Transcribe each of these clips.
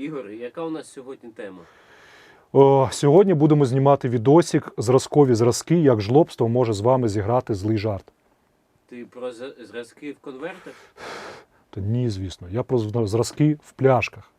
Ігор, яка у нас сьогодні тема? О, сьогодні будемо знімати відосик зразкові зразки, як жлобство може з вами зіграти злий жарт. Ти про зразки в конвертах? Та ні, звісно, я про зразки в пляшках.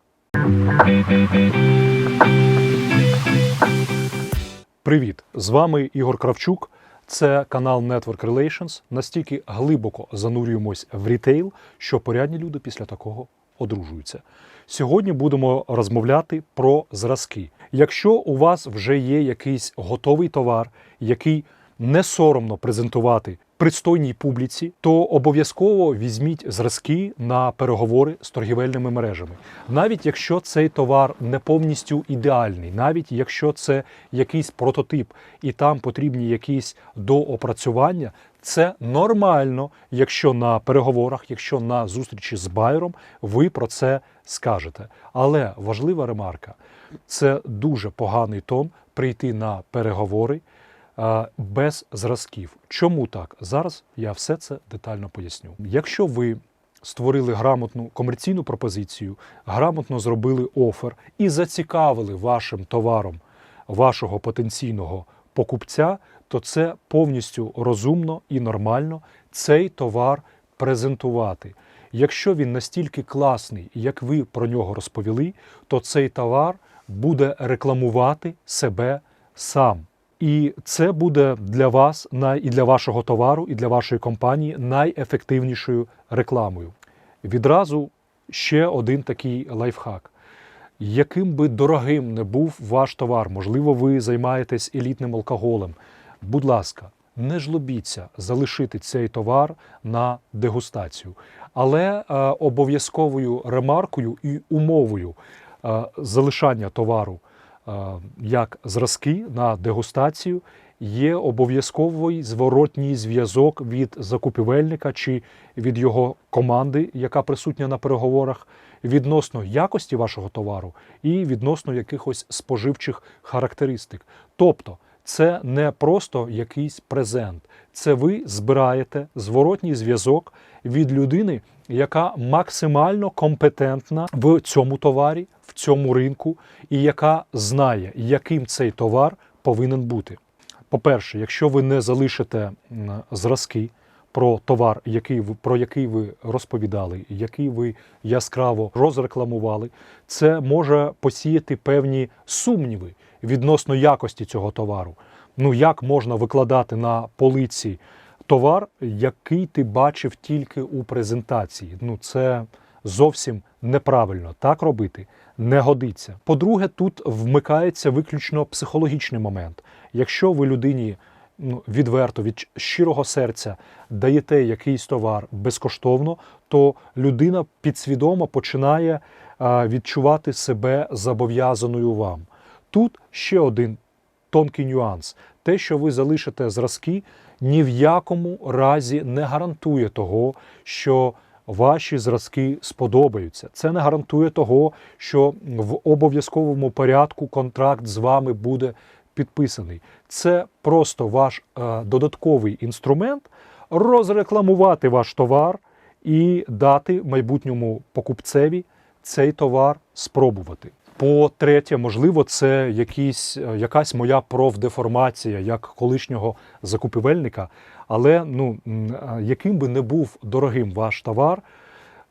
Привіт! З вами Ігор Кравчук. Це канал Network Relations. Настільки глибоко занурюємось в рітейл, що порядні люди після такого одружуються. Сьогодні будемо розмовляти про зразки. Якщо у вас вже є якийсь готовий товар, який не соромно презентувати пристойній публіці, то обов'язково візьміть зразки на переговори з торгівельними мережами. Навіть якщо цей товар не повністю ідеальний, навіть якщо це якийсь прототип і там потрібні якісь доопрацювання, це нормально, якщо на переговорах, якщо на зустрічі з байером ви про це скажете. Але важлива ремарка: це дуже поганий тон прийти на переговори без зразків. Чому так? Зараз я все це детально поясню. Якщо ви створили грамотну комерційну пропозицію, грамотно зробили офер і зацікавили вашим товаром вашого потенційного покупця, то це повністю розумно і нормально цей товар презентувати. Якщо він настільки класний, як ви про нього розповіли, то цей товар буде рекламувати себе сам. І це буде для вас і для вашого товару, і для вашої компанії найефективнішою рекламою. Відразу ще один такий лайфхак. Яким би дорогим не був ваш товар, можливо, ви займаєтесь елітним алкоголем. Будь ласка, не жлобіться залишити цей товар на дегустацію. Але е, обов'язковою ремаркою і умовою е, залишання товару як зразки на дегустацію є обов'язковий зворотній зв'язок від закупівельника чи від його команди, яка присутня на переговорах, відносно якості вашого товару і відносно якихось споживчих характеристик. Тобто, це не просто якийсь презент, це ви збираєте зворотній зв'язок від людини, яка максимально компетентна в цьому товарі, в цьому ринку, і яка знає, яким цей товар повинен бути. По-перше, якщо ви не залишите зразки про товар, який ви про який ви розповідали, який ви яскраво розрекламували, це може посіяти певні сумніви відносно якості цього товару. Ну як можна викладати на полиці товар, який ти бачив тільки у презентації? Ну це зовсім неправильно. Так робити не годиться. По-друге, тут вмикається виключно психологічний момент. Якщо ви людині ну, відверто від щирого серця даєте якийсь товар безкоштовно, то людина підсвідомо починає а, відчувати себе зобов'язаною вам. Тут ще один тонкий нюанс: те, що ви залишите зразки, ні в якому разі не гарантує того, що ваші зразки сподобаються. Це не гарантує того, що в обов'язковому порядку контракт з вами буде підписаний. Це просто ваш е, додатковий інструмент розрекламувати ваш товар і дати майбутньому покупцеві цей товар спробувати. По-третє, можливо, це якісь, е, якась моя профдеформація як колишнього закупівельника, але ну, е, яким би не був дорогим ваш товар,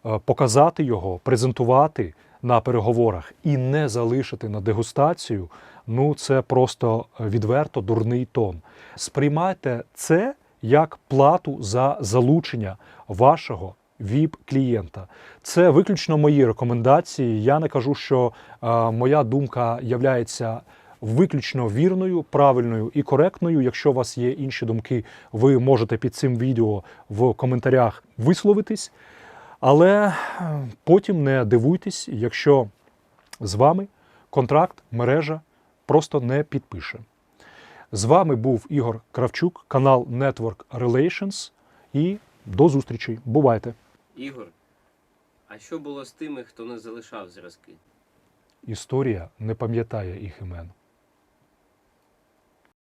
е, показати його, презентувати на переговорах і не залишити на дегустацію, ну це просто відверто дурний тон. Сприймайте це як плату за залучення вашого ВІП-клієнта. Це виключно мої рекомендації. Я не кажу, що е, моя думка являється виключно вірною, правильною і коректною. Якщо у вас є інші думки, ви можете під цим відео в коментарях висловитись. Але е, потім не дивуйтесь, якщо з вами контракт, мережа просто не підпише. З вами був Ігор Кравчук, канал Network Relations. І до зустрічі. Бувайте! Ігор, а що було з тими, хто не залишав зразки? Історія не пам'ятає їх імен.